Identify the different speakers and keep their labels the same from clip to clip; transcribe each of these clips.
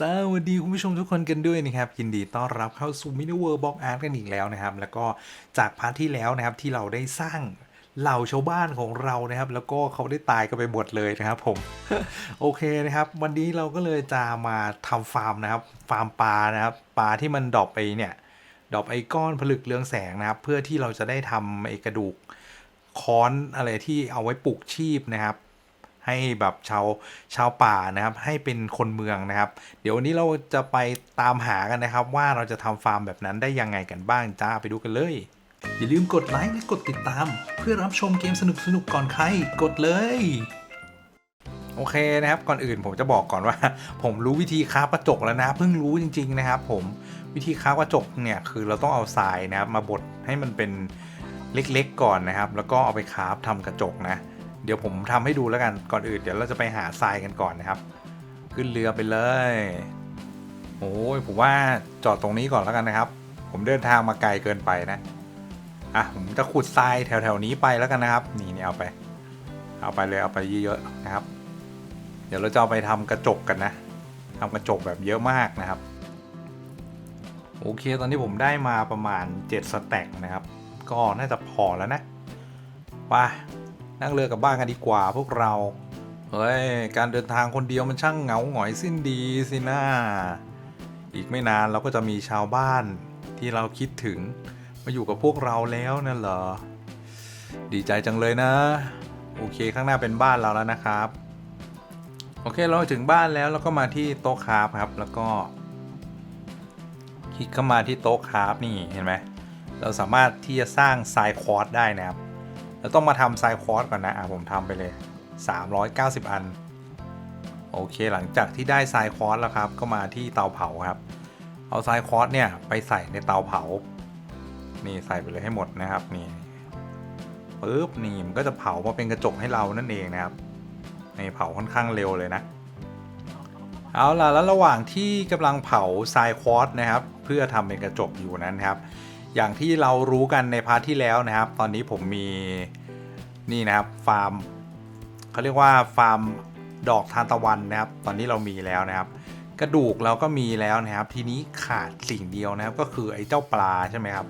Speaker 1: สวัสดีคุณผู้ชมทุกคนกันด้วยนะครับ ยินดีต้อนรับเข้าสู่มินิเวิร์บ็อกอาร์ตกันอีกแล้วนะครับ แล้วก็จากพาร์ทที่แล้วนะครับที่เราได้สร้างเหล่าชาวบ้านของเรานะครับ แล้วก็เขาได้ตายกันไปหมดเลยนะครับผม โอเคนะครับ วันนี้เราก็เลยจะมาทำฟาร์มนะครับ ฟาร์มปลานะครับปลาที่มันดรอปไปเนี่ยดรอปไอ้ก้อนผลึกเรืองแสงนะครับ เพื่อที่เราจะได้ทำไอกระดูกค้อนอะไรที่เอาไว้ปลูกชีพนะครับ ให้แบบชาวชาวป่านะครับ ให้เป็นคนเมืองนะครับ เดี๋ยววันนี้เราจะไปตามหากันนะครับ ว่าเราจะทำฟาร์มแบบนั้นได้ยังไงกันบ้างจ้าไปดูกันเลย อย่าลืมกดไลค์และกดติดตาม เพื่อรับชมเกมสนุกๆก่อนใครกดเลยโอเคนะครับก่อนอื่นผมจะบอกก่อนว่า ผมรู้วิธีค้ากระจกแล้วนะเพิ่งรู้จริง ๆนะครับ ผมวิธีค้ากระจกเนี่ยคือเราต้องเอาทรายนะครับมาบดให้มันเป็นเล็กๆก่อนนะครับ แล้วก็เอาไปคราฟทำกระจกนะ เดี๋ยวผมทำให้ดูแล้วกันก่อนอื่นเดี๋ยวเราจะไปหาทรายกันก่อนนะครับ ขึ้นเรือไปเลยโอ้ยผมว่าจอดตรงนี้ก่อนแล้วกันนะครับ ผมเดินทางมาไกลเกินไปนะอะผมจะขุดทรายแถวๆนี้ไปแล้วกันนะครับ นี่นี่เอาไป เอาไปเลยเอาไปเยอะๆนะครับ เดี๋ยวเราจะเอาไปทำกระจกกันนะทำกระจกแบบเยอะมากนะครับ โอเคตอนนี้ผมได้มาประมาณ 7 สแต็กนะครับ ก็น่าจะพอแล้วนะไป นั่งเรือกลับบ้านกันดีกว่าพวกเรา เฮ้ย การเดินทางคนเดียวมันช่างเหงาหงอยสิ้นดีสินะอีกไม่นานเราก็จะมีชาวบ้านที่เราคิดถึง มาอยู่กับพวกเราแล้วนั่นเหรอ ดีใจจังเลยนะ โอเคข้างหน้าเป็นบ้านเราแล้วนะครับ โอเคเราถึงบ้านแล้วเราก็มาที่โต๊ะคราฟครับ แล้วก็ คลิกเข้ามาที่โต๊ะคราฟนี่เห็นไหมเราสามารถที่จะสร้างทรายควอตได้นะครับ เราต้องมาทำทรายควอตก่อนนะอะผมทำไปเลย 390 อัน โอเคหลังจากที่ได้ทรายควอตแล้วครับ ก็มาที่เตาเผาครับ เอาทรายควอตเนี่ยไปใส่ในเตาเผา นี่ใส่ไปเลยให้หมดนะครับนี่ปึ๊บนี่มันก็จะเผามาเป็นกระจกให้เรานั่นเองนะครับนี่เผาค่อนข้างเร็วเลยนะ เอาล่ะแล้วระหว่างที่กำลังเผาทรายควอตนะครับ เพื่อทำเป็นกระจกอยู่นั้นครับอย่างที่เรารู้กันในพาร์ทที่แล้วนะครับ ตอนนี้ผมมี นี่นะครับฟาร์มเขาเรียกว่าฟาร์มดอกทานตะวันนะครับ ตอนนี้เรามีแล้วนะครับ กระดูกเราก็มีแล้วนะครับ ทีนี้ขาดสิ่งเดียวนะครับ ก็คือไอ้เจ้าปลาใช่ไหมครับ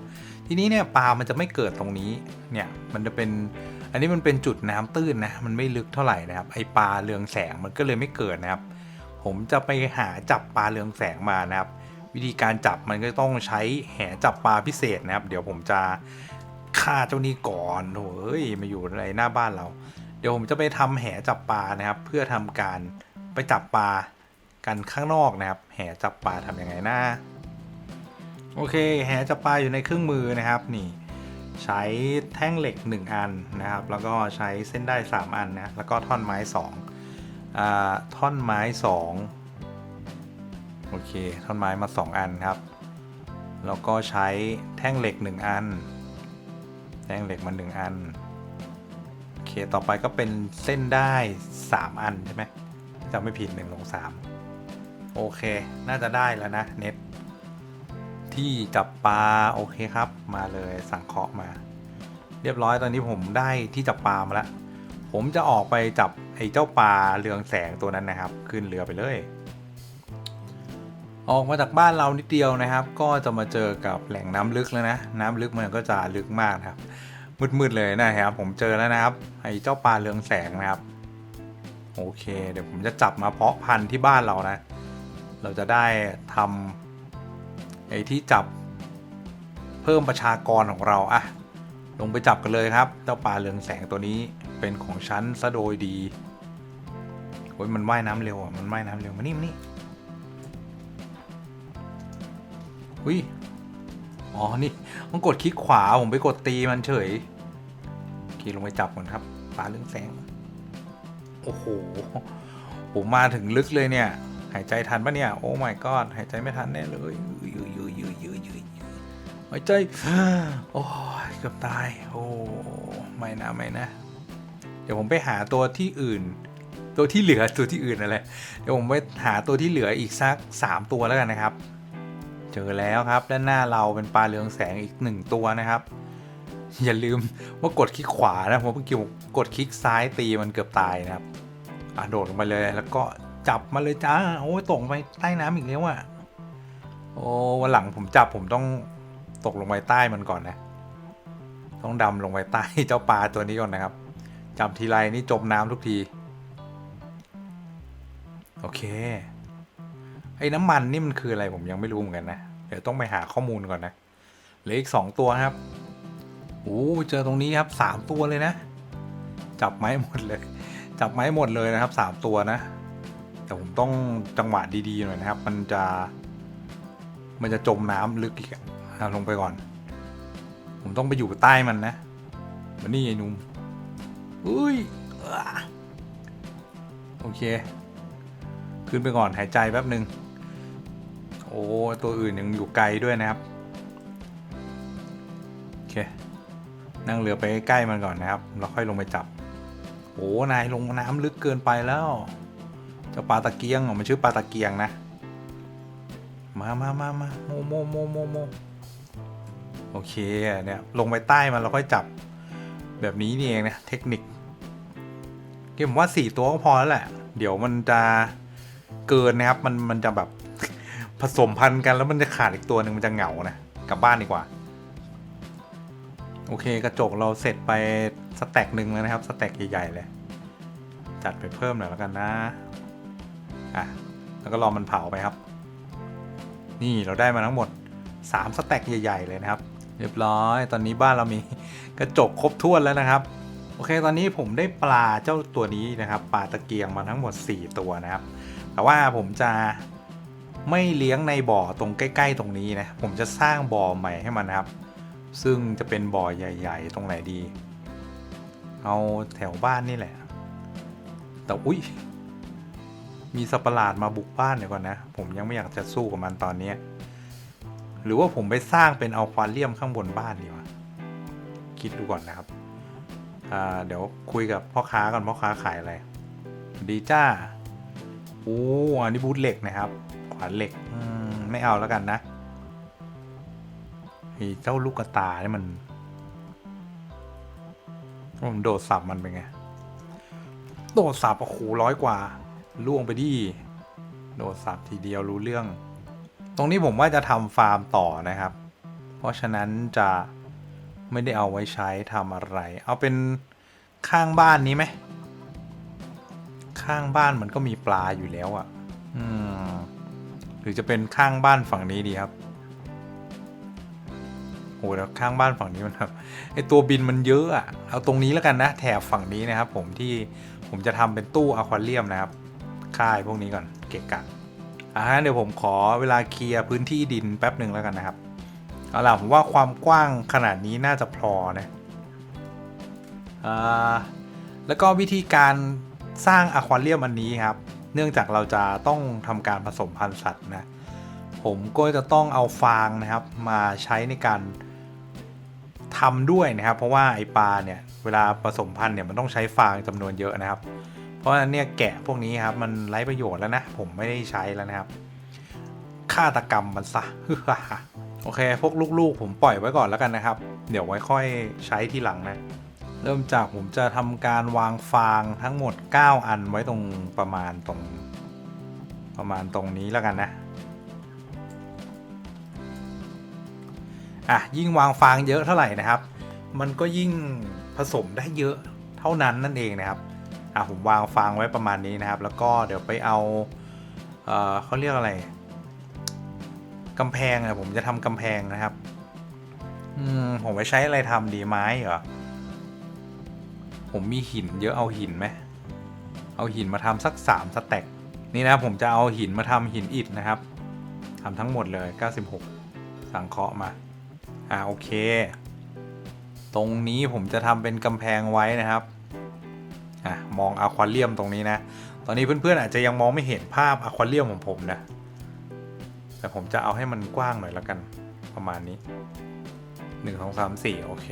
Speaker 1: ทีนี้เนี่ยปลามันจะไม่เกิดตรงนี้เนี่ยมันจะเป็นอันนี้มันเป็นจุดน้ำตื้นนะมันไม่ลึกเท่าไหร่นะครับ ไอ้ปลาเรืองแสงมันก็เลยไม่เกิดนะครับ ผมจะไปหาจับปลาเรืองแสงมานะครับ วิธีการจับมันก็ต้องใช้แหจับปลาพิเศษนะครับ เดี๋ยวผมจะ ฆ่าเจ้านี้ก่อนโอ้ยมาอยู่ในหน้าบ้านเรา เดี๋ยวผมจะไปทำแหจับปลานะครับ เพื่อทำการไปจับปลากันข้างนอกนะครับ แหจับปลาทำยังไงนะโอเค แหจับปลาอยู่ในเครื่องมือนะครับนี่ใช้แท่งเหล็ก 1 อันนะครับ แล้วก็ใช้เส้นได้ 3 อันนะแล้วก็ท่อนไม้2อ่าท่อนไม้ 2 โอเค ท่อนไม้มา 2 อันครับ แล้วก็ใช้แท่งเหล็ก 1 อัน แท่งเหล็กมา1อัน โอเค ต่อไปก็เป็นเส้นได้ 3 อันใช่ไหมจำไม่ผิด1ลง3โอเค น่าจะได้แล้วนะ เน็ต ที่จับปลา โอเคครับ มาเลยสั่งเคาะมา เรียบร้อยตอนนี้ผมได้ที่จับปลามาแล้ว ผมจะออกไปจับไอ้เจ้าปลาเรืองแสงตัวนั้นนะครับ ขึ้นเรือไปเลย ออกมาจากบ้านเรานิดเดียวนะครับ ก็จะมาเจอกับแหล่งน้ำลึกแล้วนะ น้ำลึกมันก็จะลึกมากครับ มืดๆเลยนะครับ ผมเจอแล้วนะครับไอ้เจ้าปลาเรืองแสงนะครับ โอเค เดี๋ยวผมจะจับมาเพาะพันธุ์ที่บ้านเรานะ เราจะได้ทำไอ้ที่จับเพิ่มประชากรของเราอะลงไปจับกันเลยครับ เจ้าปลาเรืองแสงตัวนี้เป็นของฉันซะโดยดีโอ้ยมันว่ายน้ำเร็วอะมันว่ายน้ำเร็วมานี่มานี่ อุ้ย อ๋อ นี่ต้องกดคลิกขวา ผมไปกดตีมันเฉยโอเคลงไปจับก่อนครับปลาเรื่องแสง โอ้โห ผมมาถึงลึกเลยเนี่ย หายใจทันปะเนี่ย โอ้ my god หายใจไม่ทันแน่เลยยืดยืดยืดยืดยืดหายใจ โอ้ยเกือบตาย โอ้ ไม่นะ ไม่นะ เดี๋ยวผมไปหาตัวที่อื่น ตัวที่เหลือตัวที่อื่นอะไรเดี๋ยวผมไปหาตัวที่เหลืออีกสัก 3 ตัวแล้วกันนะครับ เจอแล้วครับ ด้านหน้าเราเป็นปลาเรืองแสงอีกหนึ่งตัวนะครับ อย่าลืมว่ากดคลิกขวานะผมเมื่อกี้กดคลิกซ้ายตีมันเกือบตายนะครับอะโดดลงไปเลยแล้วก็จับมาเลยจ้าโอ้ยตกไปใต้น้ำอีกแล้วอะโอ้วันหลังผมจับผมต้องตกลงไปใต้มันก่อนนะ ต้องดำลงไปใต้เจ้าปลาตัวนี้ก่อนนะครับจับทีไรนี่จมน้ำทุกที โอเค ไอ้น้ำมันนี่มันคืออะไรผมยังไม่รู้เหมือนกันนะ เดี๋ยวต้องไปหาข้อมูลก่อนนะเหลืออีกสองตัวครับโอ้เจอตรงนี้ครับสามตัวเลยนะ จับไม้หมดเลย จับไม้หมดเลยนะครับสามตัวนะ แต่ผมต้องจังหวะดีๆหน่อยนะครับ มันจะ มันจะจมน้ำลึกอีกอะลงไปก่อน ผมต้องไปอยู่ใต้มันนะมานี่ไอ้นุ่มอุ้ยโอเค ขึ้นไปก่อนหายใจแป๊บหนึ่ง อ้ตัวอื่นยังอยู่ไกลด้วยนะครับ โอเค นั่งเรือไปใกล้มันก่อนนะครับ แล้วค่อยลงไปจับ โอ้นายลงน้ำลึกเกินไปแล้วเจ้าปลาตะเกียงเหรอมันชื่อปลาตะเกียงนะ มามามามาโมโมโมโมโมโอเคเนี่ยลงไปใต้มันเราค่อยจับ แบบนี้นี่เองนะเทคนิคเกมว่าสี่ตัวก็พอแล้วแหละ เดี๋ยวมันจะเกินนะครับ มันมันจะแบบ ผสมพันธุ์กันแล้วมันจะขาดอีกตัวหนึ่งมันจะเหงานะกลับบ้านดีกว่า โอเคกระจกเราเสร็จไปสแต็กหนึ่งแล้วนะครับสแต็กใหญ่ๆเลย จัดไปเพิ่มหน่อยแล้วกันนะอะแล้วก็รอมันเผาไปครับ นี่เราได้มาทั้งหมด 3 สแต็กใหญ่ ๆ เลยนะครับ เรียบร้อย ตอนนี้บ้านเรามีกระจกครบถ้วนแล้วนะครับ โอเค ตอนนี้ผมได้ปลาเจ้าตัวนี้นะครับ ปลาตะเกียงมาทั้งหมด 4 ตัวนะครับ แต่ว่าผมจะ ไม่เลี้ยงในบ่อตรงใกล้ ๆ ตรงนี้นะผมจะสร้างบ่อใหม่ให้มันนะครับ ซึ่งจะเป็นบ่อใหญ่ ๆ ตรงไหนดี เอาแถวบ้านนี่แหละ แต่อุ้ยมีสัตว์ประหลาดมาบุกบ้านเดี๋ยวก่อนนะ ผมยังไม่อยากจะสู้กับมันตอนนี้ หรือว่าผมไปสร้างเป็นเอาควาเรียมข้างบนบ้านดีวะคิดดูก่อนนะครับเดี๋ยวคุยกับพ่อค้าก่อนพ่อค้าขายอะไรดีจ้าโอ้อันนี้บูทเหล็กนะครับ ขวานเหล็กอืมไม่เอาแล้วกันนะไอ้เจ้าลูกกระตาเนี่ยมันผมโดดสับมันเป็นไง โดดสับโอ้โหร้อยกว่าล่วงไปดิโดดสับทีเดียวรู้เรื่อง ตรงนี้ผมว่าจะทำฟาร์มต่อนะครับ เพราะฉะนั้นจะไม่ได้เอาไว้ใช้ทำอะไร เอาเป็นข้างบ้านนี้ไหมข้างบ้านมันก็มีปลาอยู่แล้วอะ่ะ อืม รือจะเป็นข้างบ้านฝั่งนี้ดีครับโอ้แล้วข้างบ้านฝั่งนี้มันแบบไอตัวบินมันเยอะอะ่ะเอาตรงนี้แล้วกันนะแถบฝั่งนี้นะครับ ผมที่ผมจะทำเป็นตู้อควาเรียมนะครับค่ายพวกนี้ก่อนเกะกะอ่าเดี๋ยวผมขอเวลาเคลียร์พื้นที่ดินแป๊บหนึ่งแล้วกันนะครับเอาล่ะผมว่าความกว้างขนาดนี้น่าจะพอนะอ่าแล้วก็วิธีการสร้างอควาเรียมอันนี้ครับ เนื่องจากเราจะต้องทำการผสมพันธุ์สัตว์นะ ผมก็จะต้องเอาฟางนะครับมาใช้ในการทำด้วยนะครับ เพราะว่าไอปลาเนี่ยเวลาผสมพันธุ์เนี่ยมันต้องใช้ฟางจำนวนเยอะนะครับ เพราะฉะนั้นเนี่ยแกะพวกนี้ครับมันไร้ประโยชน์แล้วนะ ผมไม่ได้ใช้แล้วนะครับฆาตกรรมมันซะโอเค พวกลูกๆ ผมปล่อยไว้ก่อนแล้วกันนะครับ เดี๋ยวไว้ค่อยใช้ทีหลังนะ เริ่มจากผมจะทำการวางฟางทั้งหมด 9 อันไว้ตรงประมาณตรง ประมาณตรงนี้แล้วกันนะ อะ ยิ่งวางฟางเยอะเท่าไหร่นะครับ มันก็ยิ่งผสมได้เยอะเท่านั้นนั่นเองนะครับ อะ ผมวางฟางไว้ประมาณนี้นะครับ แล้วก็เดี๋ยวไปเอา เอ่อเขาเรียกอะไรกำแพงอะผมจะทำกำแพงนะครับ อืม ผมไปใช้อะไรทำดีไม้เหรอ ผมมีหินเยอะเอาหินไหมเอาหินมาทำสักสามสแต็กนี่นะผมจะเอาหินมาทำหินอิฐนะครับทำทั้งหมดเลย 96 สังเคราะห์มา อ่าโอเค ตรงนี้ผมจะทำเป็นกำแพงไว้นะครับ อะมองอะควาเรียมตรงนี้นะ ตอนนี้เพื่อนๆอาจจะยังมองไม่เห็นภาพอะควาเรียมของผมนะ แต่ผมจะเอาให้มันกว้างหน่อยแล้วกัน ประมาณนี้ 1 2 3 4 โอเค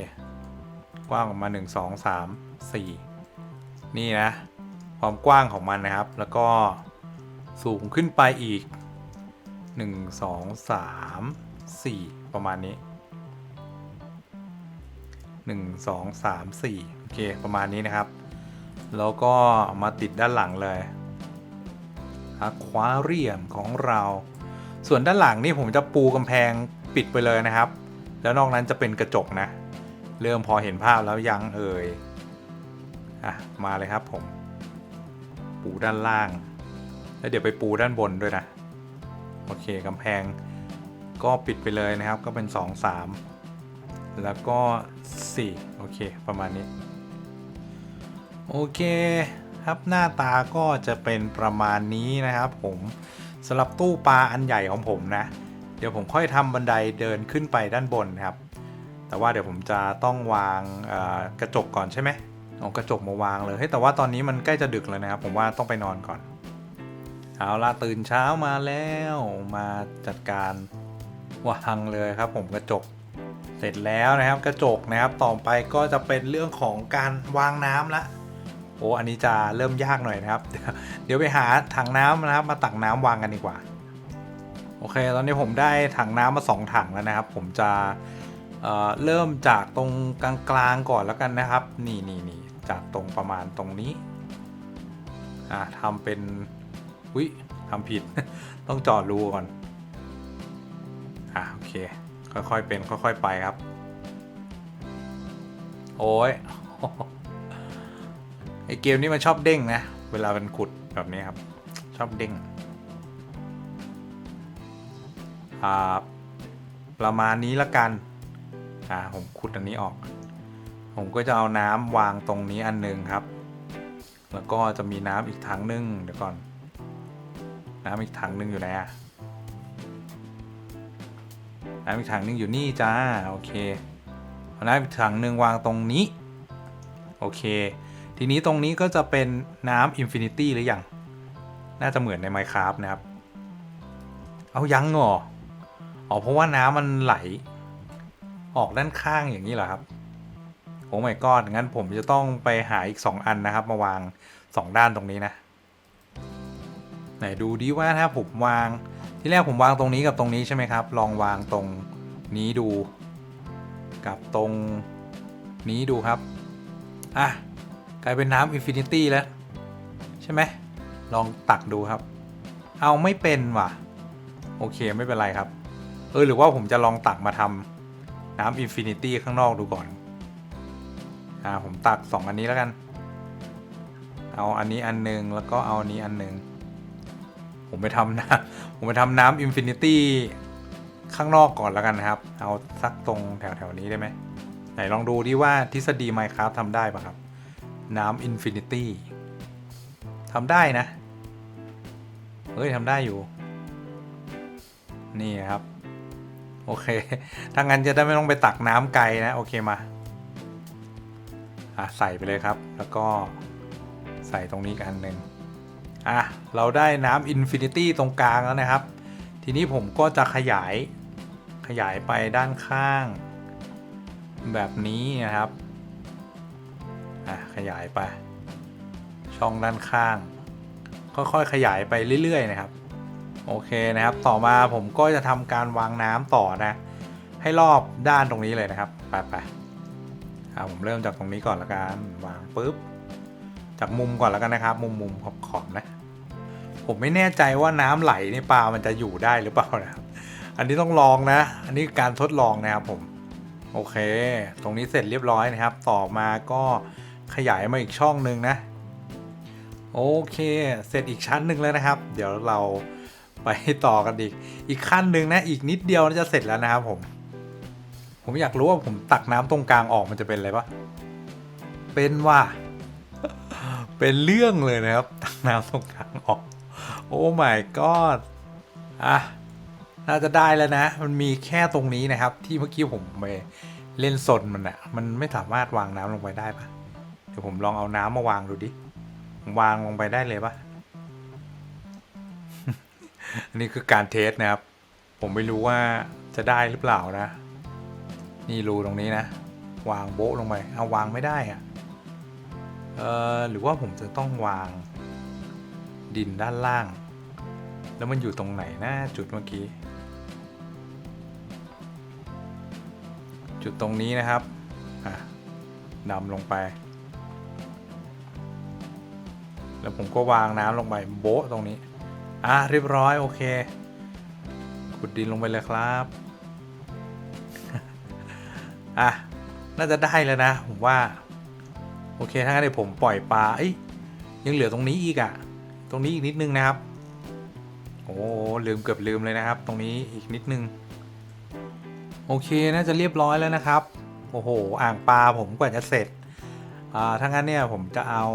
Speaker 1: กว้างออกมา 1 2 3 4 นี่นะ ความกว้างของมันนะครับ แล้วก็สูงขึ้นไปอีก 1 2 3 4 ประมาณนี้ 1 2 3 4 โอเค ประมาณนี้นะครับ แล้วก็มาติดด้านหลังเลยอควาเรียมของเรา ส่วนด้านหลังนี่ผมจะปูกำแพงปิดไปเลยนะครับ แล้วนอกนั้นจะเป็นกระจกนะ เริ่มพอเห็นภาพแล้วยังเอ่ย อะ มาเลยครับผม ปูด้านล่าง แล้วเดี๋ยวไปปูด้านบนด้วยนะ โอเคกำแพงก็ปิดไปเลยนะครับ ก็เป็น 2 3 แล้วก็ 4 โอเค ประมาณนี้ โอเคครับหน้าตาก็จะเป็นประมาณนี้นะครับผมสำหรับตู้ปลาอันใหญ่ของผมนะ เดี๋ยวผมค่อยทำบันไดเดินขึ้นไปด้านบนนะครับ แต่ว่าเดี๋ยวผมจะต้องวางกระจกก่อนใช่ไหม เอากระจกมาวางเลยเฮ้ยแต่ว่าตอนนี้มันใกล้จะดึกแล้วนะครับ ผมว่าต้องไปนอนก่อน เอาละตื่นเช้ามาแล้วมาจัดการวางเลยครับ ผมกระจกเสร็จแล้วนะครับกระจกนะครับต่อไปก็จะเป็นเรื่องของการวางน้ำละโอ้อันนี้จะเริ่มยากหน่อยนะครับ เดี๋ยวไปหาถังน้ำนะครับ มาตักน้ำวางกันดีกว่า โอเค ตอนนี้ผมได้ถังน้ำมาสองถังแล้วนะครับ ผมจะเเริ่มจากตรงกลางๆก่อนแล้วกันนะครับ นี่นี่นี่ จากตรงประมาณตรงนี้อ่าทำเป็นวิทำผิด ต้องจอดรูก่อนอ่าโอเค ค่อยๆเป็นค่อยๆไปครับ โอ้ยไอเกมนี้มันชอบเด้งนะ เวลามันขุดแบบนี้ครับ ชอบเด้งอ่าประมาณนี้ละกันอ่าผมขุดอันนี้ออก ผมก็จะเอาน้ำวางตรงนี้อันหนึงครับ แล้วก็จะมีน้ำอีกถังหนึงเดี๋ยวก่อน น้ำอีกถังหนึงอยู่ไหนอะน้ำอีกถังหนึงอยู่นี่จ้าโอเคเอาน้ำอีกถังหนึ่งวางตรงนี้ โอเค ทีนี้ตรงนี้ก็จะเป็นน้ำอินฟินิตี้หรือยังน่าจะเหมือนใน Minecraft นะครับ เอายังเหรออ๋อเพราะว่าน้ำมันไหล ออกด้านข้างอย่างนี้เหรอครับ อ้ไม่กอดงั้นผมจะต้องไปหาอีก 2 อันนะครับ มาวาง 2 ด้านตรงนี้นะ ไหนดูดิว่าถ้าผมวางที่แรกผมวางตรงนี้กับตรงนี้ใช่ไหมครับ ลองวางตรงนี้ดู กับตรงนี้ดูครับ อะ กลายเป็นน้ำอินฟินิตี้แล้ว ใช่ไหม ลองตักดูครับ เอาไม่เป็นว่ะ โอเคไม่เป็นไรครับ เออหรือว่าผมจะลองตักมาทำน้ำอินฟินิตี้ข้างนอกดูก่อน อ่าผมตัก 2 อันนี้แล้วกัน เอาอันนี้อันหนึงแล้วก็เอาอันนี้อันหนึงผมไปทำน้ำผมไปทำน้ำอินฟินิตี้ข้างนอกก่อนแล้วกันนะครับ เอาสักตรงแถวๆนี้ได้ไหมไหนลองดูดิว่าทฤษฎี Minecraft ทำได้ปะครับ น้ำอินฟินิตี้ทำได้นะ เฮ้ยทำได้อยู่ นี่ครับ โอเค ถ้างั้นจะได้ไม่ต้องไปตักน้ำไกลนะ โอเคมา อะใส่ไปเลยครับ แล้วก็ใส่ตรงนี้กันหนึ่งอะเราได้น้ำอินฟินิตี้ตรงกลางแล้วนะครับ ทีนี้ผมก็จะขยายขยายไปด้านข้าง แบบนี้นะครับอะขยายไป ช่องด้านข้าง ค่อยๆขยายไปเรื่อย ๆ นะครับ โอเคนะครับ ต่อมาผมก็จะทำการวางน้ำต่อนะ ให้รอบด้านตรงนี้เลยนะครับไปไป อ่าผมเริ่มจากตรงนี้ก่อนละกันวางปุ๊บ จากมุมก่อนล้วกันนะครับ มุมมุมขอบขอบๆนะ ผมไม่แน่ใจว่าน้ำไหลในปลามันจะอยู่ได้หรือเปล่านะครับ อันนี้ต้องลองนะ อันนี้การทดลองนะครับผม โอเค ตรงนี้เสร็จเรียบร้อยนะครับ ต่อมาก็ขยายมาอีกช่องหนึ่งนะ โอเค เสร็จอีกชั้นหนึ่งแล้วนะครับ เดี๋ยวเราไปต่อกันอีก อีกขั้นหนึ่งนะ อีกนิดเดียวจะเสร็จแล้วนะครับผม ผมอยากรู้ว่าผมตักน้ำตรงกลางออกมันจะเป็นอะไรปะเป็นว่า เป็นเรื่องเลยนะครับ ตักน้ำตรงกลางออก โอ้ my god อะ น่าจะได้แล้วนะ มันมีแค่ตรงนี้นะครับ ที่เมื่อกี้ผมไปเล่นสนมันอะมันไม่สามารถวางน้ำลงไปได้ปะเดี๋ยวผมลองเอาน้ำมาวางดูดิ วางลงไปได้เลยปะอันนี้คือการเทสนะครับ ผมไม่รู้ว่าจะได้หรือเปล่านะ นี่รูตรงนี้นะ วางโบ๊ะลงไปเอาวางไม่ได้อะเออหรือว่าผมจะต้องวางดินด้านล่าง แล้วมันอยู่ตรงไหนนะ จุดเมื่อกี้ จุดตรงนี้นะครับอะนำลงไป แล้วผมก็วางน้ำลงไปโบ๊ะตรงนี้ อะเรียบร้อยโอเค ขุดดินลงไปเลยครับ อะ น่าจะได้แล้วนะ ผมว่า โอเค ถ้างั้นเดี๋ยวผมปล่อยปลาเอ้ยยังเหลือตรงนี้อีกอะ่ะตรงนี้อีกนิดนึงนะครับ โอ้ลืมเกือบลืมเลยนะครับ ตรงนี้อีกนิดนึง โอเค น่าจะเรียบร้อยแล้วนะครับ โอ้โห อ่างปลาผมกว่าจะเสร็จ อ่า ถ้างั้นเนี่ยผมจะเอา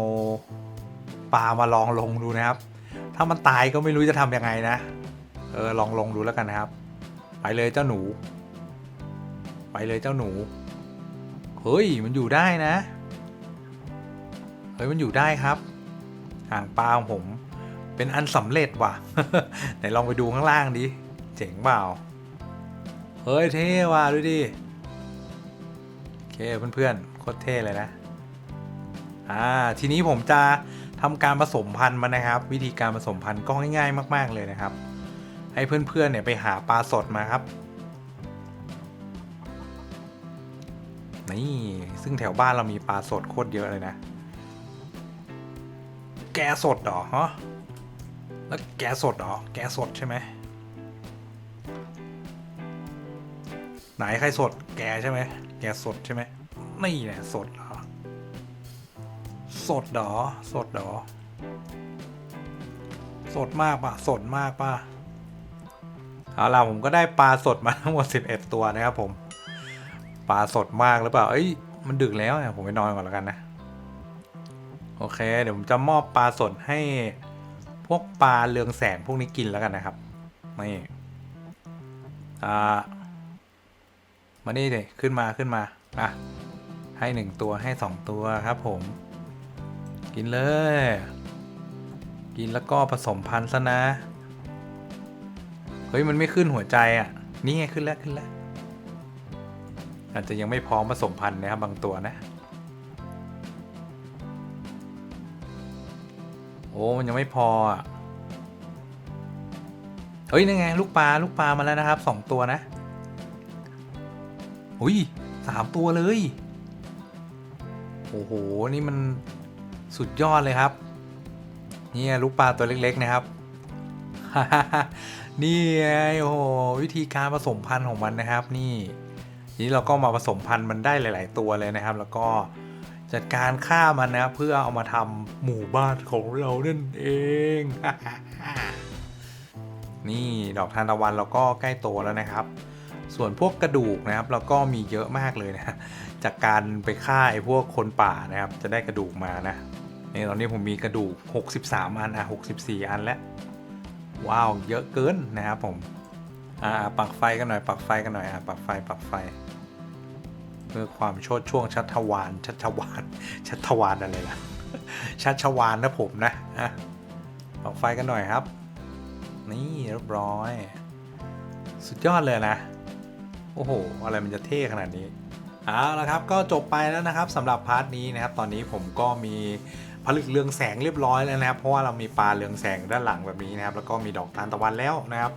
Speaker 1: ปลามาลองลงดูนะครับ ถ้ามันตายก็ไม่รู้จะทำยังไงนะ เออ ลองลงดูแล้วกันนะครับ ไปเลยเจ้าหนู เลยเจ้าหนู เฮ้ย มันอยู่ได้นะ เฮ้ย มันอยู่ได้ครับ ห่างปลาของผม เป็นอันสำเร็จว่ะ ไหนลองไปดูข้างล่างดิ เจ๋งเปล่า เฮ้ย เท่ว่ะดูดิ โอเคเพื่อนๆ โคตรเท่เลยนะ อ่า ทีนี้ผมจะทำการผสมพันธุ์มันนะครับ วิธีการผสมพันธุ์ก็ง่ายๆมาก ๆเลยนะครับ ให้เพื่อนๆเนี่ยไปหาปลาสดมาครับ นี่ซึ่งแถวบ้านเรามีปลาสดโคตรเยอะเลยนะ แกสดเหรอฮะแล้วแกสดเหรอ แกสดใช่ไหมไหนใครสดแกใช่ไหมแกสดใช่ไหมนี่แหละสดเหรอ สดเหรอ สดเหรอ สดมากป่ะสดมากป่ะเอาล่ะผมก็ได้ปลาสดมาทั้งหมด11 ตัวนะครับผม ปลาสดมากหรือเปล่า เอ้ย มันดึกแล้วเนี่ยผมไปนอนก่อนแล้วกันนะ โอเค เดี๋ยวผมจะมอบปลาสดให้พวกปลาเรืองแสงพวกนี้กินแล้วกันนะครับ นี่ อ่า มานี่เลยขึ้นมาขึ้นมา อะ ให้หนึ่งตัวให้สองตัวครับผม กินเลย กินแล้วก็ผสมพันธุ์ซะนะ เฮ้ย มันไม่ขึ้นหัวใจอะ นี่ไงขึ้นแล้วขึ้นแล้ว อาจจะยังไม่พร้อมผสมพันธุ์นะครับบางตัวนะ โอ้มันยังไม่พออะเฮ้ยนั่นไงลูกปลาลูกปลามาแล้วนะครับสองตัวนะอุ้ยสามตัวเลย โอ้โห นี่มันสุดยอดเลยครับนี่ลูกปลาตัวเล็กๆนะครับ นี่ไงโอ้โหวิธีการผสมพันธุ์ของมันนะครับนี่ ทีนี้เราก็มาผสมพันธุ์มันได้หลาย ๆ ตัวเลยนะครับ แล้วก็จัดการฆ่ามันนะเพื่อเอามาทำหมู่บ้านของเรานั่นเอง นี่ดอกทานตะวันเราก็ใกล้โตแล้วนะครับ ส่วนพวกกระดูกนะครับ เราก็มีเยอะมากเลยนะ จากการไปฆ่าไอ้พวกคนป่านะครับ จะได้กระดูกมานะนี่ตอนนี้ผมมีกระดูก 63 อันอะ64 อันแล้ว ว้าว เยอะเกินนะครับผม อ่าปักไฟกันหน่อยปักไฟกันหน่อยอ่าปักไฟปักไฟ เพื่อความโชดช่วงชัชวานชัชวานชัชวานอะไรล่ะชัชวานนะผมนะอะปักไฟกันหน่อยครับ นี่เรียบร้อย สุดยอดเลยนะ โอ้โห อะไรมันจะเท่ขนาดนี้เอาละครับก็จบไปแล้วนะครับสำหรับพาร์ทนี้นะครับ ตอนนี้ผมก็มีผลึกเรืองแสงเรียบร้อยแล้วนะครับ เพราะว่าเรามีปลาเรืองแสงด้านหลังแบบนี้นะครับ แล้วก็มีดอกทานตะวันแล้วนะครับ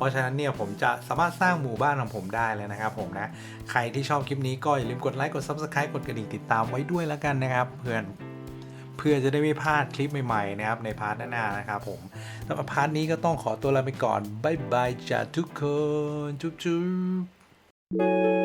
Speaker 1: เพราะฉะนั้นเนี่ยผมจะสามารถสร้างหมู่บ้านของผมได้แล้วนะครับผมนะ ใครที่ชอบคลิปนี้ก็อย่าลืมกดไลค์กด Subscribe กดกระดิ่งติดตามไว้ด้วยแล้วกันนะครับ เพื่อนเพื่อจะได้ไม่พลาดคลิปใหม่ๆนะครับในพาร์ทหน้าๆนะครับผมสำหรับพาร์ทนี้ก็ต้องขอตัวลาไปก่อน บ๊ายบายจ้าทุกคน จุ๊บๆ